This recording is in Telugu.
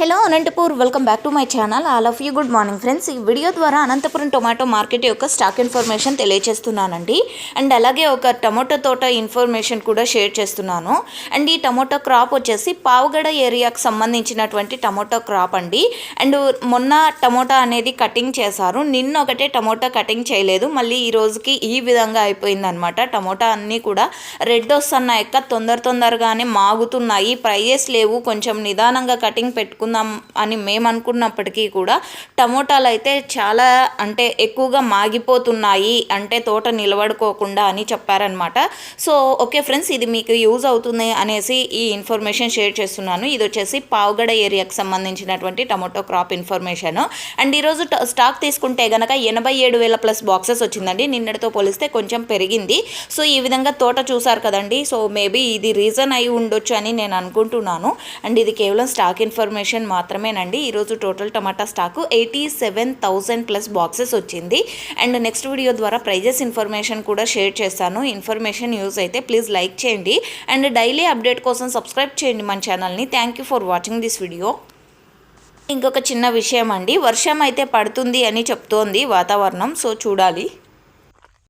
Hello Anantapur welcome back to my channel all of you good morning friends ఈ వీడియో ద్వారా అనంతపురం టొమాటో మార్కెట్ యొక్క స్టాక్ ఇన్ఫర్మేషన్ తెలియజేస్తున్నానండి అండ్ అలాగే ఒక టమోటో తోట ఇన్ఫర్మేషన్ కూడా షేర్ చేస్తున్నాను. అండ్ ఈ టమోటో క్రాప్ వచ్చేసి పావుగడ ఏరియాకు సంబంధించినటువంటి టమోటో క్రాప్ అండి. అండ్ మొన్న టమోటా అనేది కటింగ్ చేశారు. నిన్న ఒకటే టమోటా కటింగ్ చేయలేదు. మళ్ళీ ఈ రోజుకి ఈ విధంగా అయిపోయిందనమాట టమోటా అన్నీ కూడా రెడ్ వస్తున్నాయి ఎక్క తొందర తొందరగానే మాగుతున్నాయి. ప్రైజెస్ లేవు. కొంచెం నిదానంగా కటింగ్ పెట్టుకుని పెట్టుకుందాం అని మేము అనుకున్నప్పటికీ కూడా టమోటాలు అయితే చాలా అంటే ఎక్కువగా మాగిపోతున్నాయి అంటే తోట నిలబడుకోకుండా అని చెప్పారనమాట సో ఓకే ఫ్రెండ్స్ ఇది మీకు యూజ్ అవుతుంది అనేసి ఈ ఇన్ఫర్మేషన్ షేర్ చేస్తున్నాను. ఇది వచ్చేసి పావుగడ ఏరియాకి సంబంధించినటువంటి టమోటో క్రాప్ ఇన్ఫర్మేషన్. అండ్ ఈరోజు ట- స్టాక్ తీసుకుంటే గనక ఎనభై ఏడు వేల ప్లస్ బాక్సెస్ వచ్చిందండి. నిన్నటితో పోలిస్తే కొంచెం పెరిగింది. సో ఈ విధంగా తోట చూసారు కదండి. సో మేబీ ఇది రీజన్ అయి ఉండొచ్చు అని నేను అనుకుంటున్నాను. అండ్ ఇది కేవలం స్టాక్ ఇన్ఫర్మేషన్ మాత్రమేనండి. ఈరోజు total tomato stock eighty seven thousand plus boxes వచ్చింది. అండ్ నెక్స్ట్ వీడియో ద్వారా ప్రైజెస్ ఇన్ఫర్మేషన్ కూడా షేర్ చేస్తాను. ఇన్ఫర్మేషన్ యూజ్ అయితే ప్లీజ్ లైక్ చేయండి. అండ్ డైలీ అప్డేట్ కోసం సబ్స్క్రైబ్ చేయండి మన ఛానల్ని thank you for watching this video ఇంకొక చిన్న విషయం అండి వర్షం అయితే పడుతుంది అని చెప్తోంది వాతావరణం. సో చూడాలి.